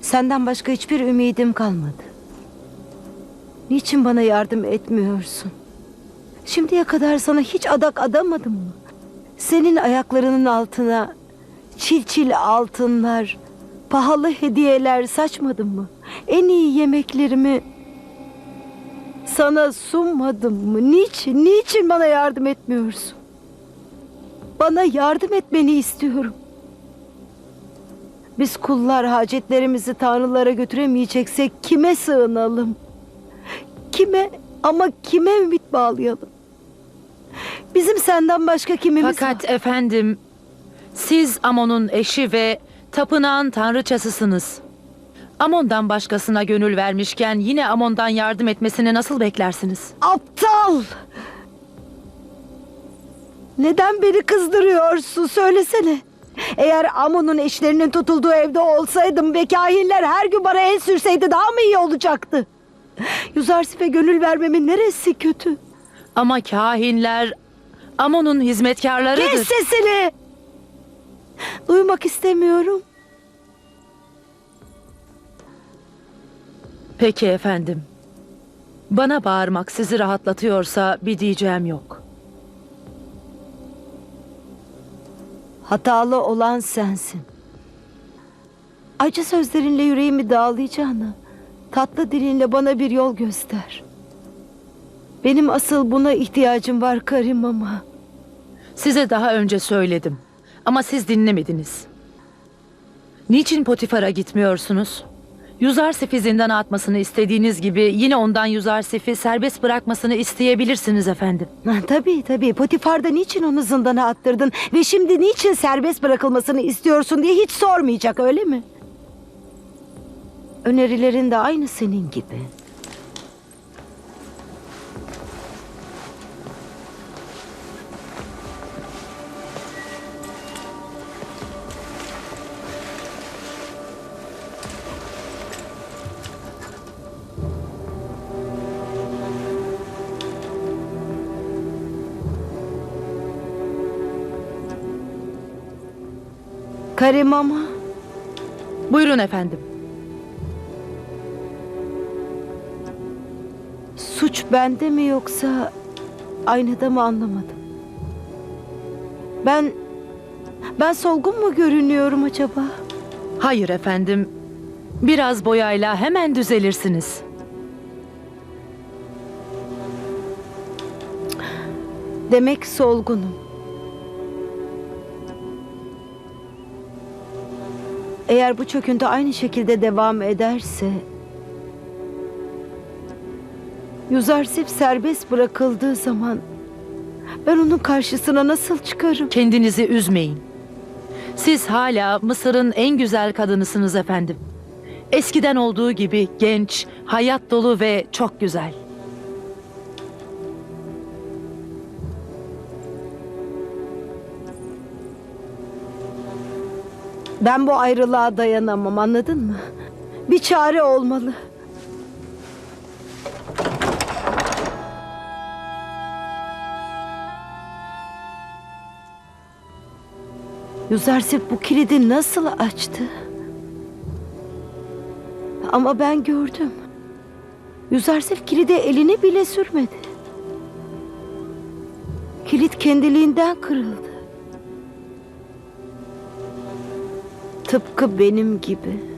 Senden başka hiçbir ümidim kalmadı. Niçin bana yardım etmiyorsun? Şimdiye kadar sana hiç adak adamadım mı? Senin ayaklarının altına çil çil altınlar, pahalı hediyeler saçmadım mı? En iyi yemeklerimi sana sunmadım mı? Niçin? Niçin bana yardım etmiyorsun? Bana yardım etmeni istiyorum. Biz kullar hacetlerimizi tanrılara götüremeyeceksek kime sığınalım? Kime ama kime ümit bağlayalım? Bizim senden başka kimimiz Fakat var? efendim, siz Amon'un eşi ve tapınağın tanrıçasısınız. Amon'dan başkasına gönül vermişken yine Amon'dan yardım etmesini nasıl beklersiniz? Aptal! Neden beni kızdırıyorsun söylesene. Eğer Amon'un eşlerinin tutulduğu evde olsaydım ve kahinler her gün bana el sürseydi daha mı iyi olacaktı? Yuzarsif'e gönül vermemin neresi kötü? Ama kahinler Amon'un hizmetkarlarıdır. Kes sesini! Duymak istemiyorum. Peki efendim. Bana bağırmak sizi rahatlatıyorsa bir diyeceğim yok. Hatalı olan sensin. Acı sözlerinle yüreğimi dağlayacağına tatlı dilinle bana bir yol göster. Benim asıl buna ihtiyacım var Karim ama. Size daha önce söyledim ama siz dinlemediniz. Niçin Potifar'a gitmiyorsunuz? Yuzarsif'i zindana atmasını istediğiniz gibi yine ondan Yuzarsif'i serbest bırakmasını isteyebilirsiniz efendim. Tabii tabii Potifar'da niçin onu zindana attırdın ve şimdi niçin serbest bırakılmasını istiyorsun diye hiç sormayacak öyle mi? Önerilerin de aynı senin gibi. Karim ama Buyurun efendim. suç bende mi yoksa aynada mı anlamadım. Ben ben solgun mu görünüyorum acaba? Hayır efendim. Biraz boyayla hemen düzelirsiniz. Demek solgunum. Eğer bu çöküntü aynı şekilde devam ederse... Yuzarsif serbest bırakıldığı zaman... Ben onun karşısına nasıl çıkarım? Kendinizi üzmeyin. Siz hala Mısır'ın en güzel kadınısınız efendim. Eskiden olduğu gibi genç, hayat dolu ve çok güzel. Ben bu ayrılığa dayanamam anladın mı? Bir çare olmalı. Yuzarsif bu kilidi nasıl açtı? Ama ben gördüm. Yuzarsif kilide elini bile sürmedi. Kilit kendiliğinden kırıldı. Tıpkı benim gibi.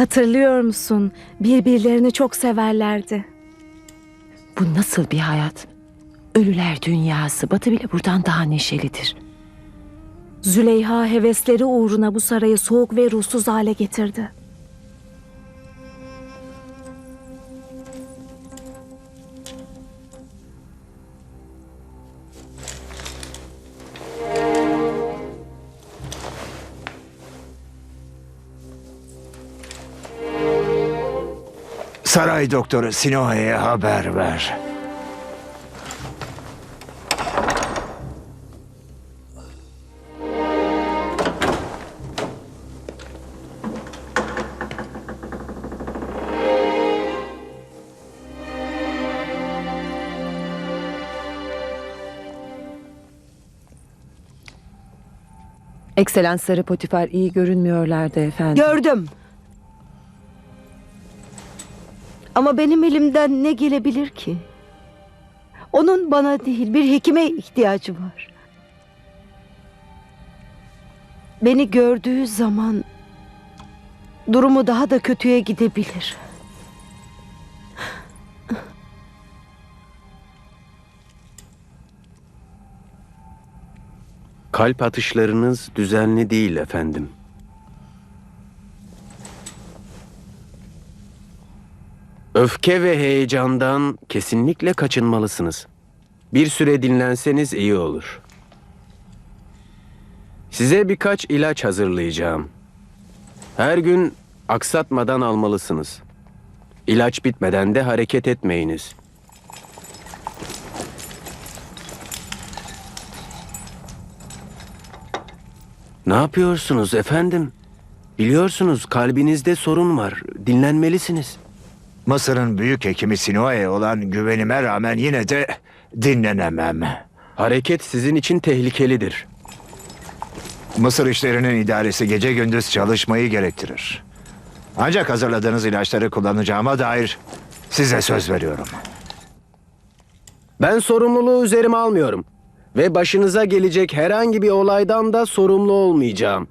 Hatırlıyor musun? Birbirlerini çok severlerdi. Bu nasıl bir hayat? Ölüler dünyası. Batı bile buradan daha neşelidir. Züleyha hevesleri uğruna bu sarayı soğuk ve ruhsuz hale getirdi. Saray doktoru Sinoe'ye haber ver. Ekselansları Potifar iyi görünmüyorlardı efendim. Gördüm. Ama benim elimden ne gelebilir ki? Onun bana değil bir hekime ihtiyacı var. Beni gördüğü zaman durumu daha da kötüye gidebilir. Kalp atışlarınız düzenli değil efendim. Öfke ve heyecandan kesinlikle kaçınmalısınız. Bir süre dinlenseniz iyi olur. Size birkaç ilaç hazırlayacağım. Her gün aksatmadan almalısınız. İlaç bitmeden de hareket etmeyiniz. Ne yapıyorsunuz efendim? Biliyorsunuz kalbinizde sorun var. Dinlenmelisiniz. Mısır'ın büyük hekimi Sinoe olan güvenime rağmen yine de dinlenemem. Hareket sizin için tehlikelidir. Mısır işlerinin idaresi gece gündüz çalışmayı gerektirir. Ancak hazırladığınız ilaçları kullanacağıma dair size söz veriyorum. Ben sorumluluğu üzerime almıyorum. Ve başınıza gelecek herhangi bir olaydan da sorumlu olmayacağım.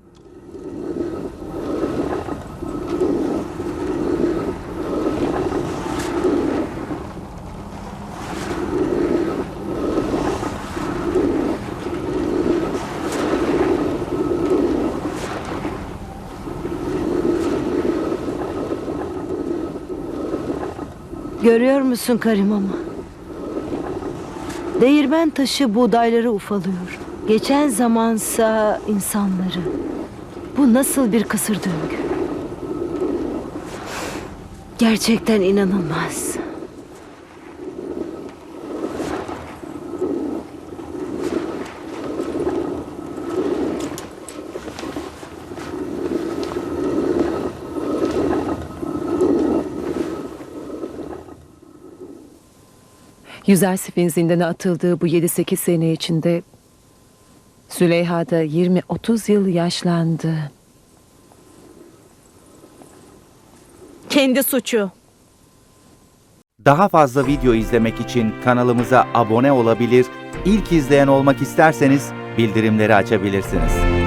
Görüyor musun Karim ama? Değirmen taşı buğdayları ufalıyor. Geçen zamansa insanları. Bu nasıl bir kısır döngü? Gerçekten inanılmaz. Yüzersif'in zindana atıldığı bu 7-8 sene içinde Züleyha da 20-30 yıl yaşlandı. Kendi suçu. Daha fazla video izlemek için kanalımıza abone olabilir, ilk izleyen olmak isterseniz bildirimleri açabilirsiniz.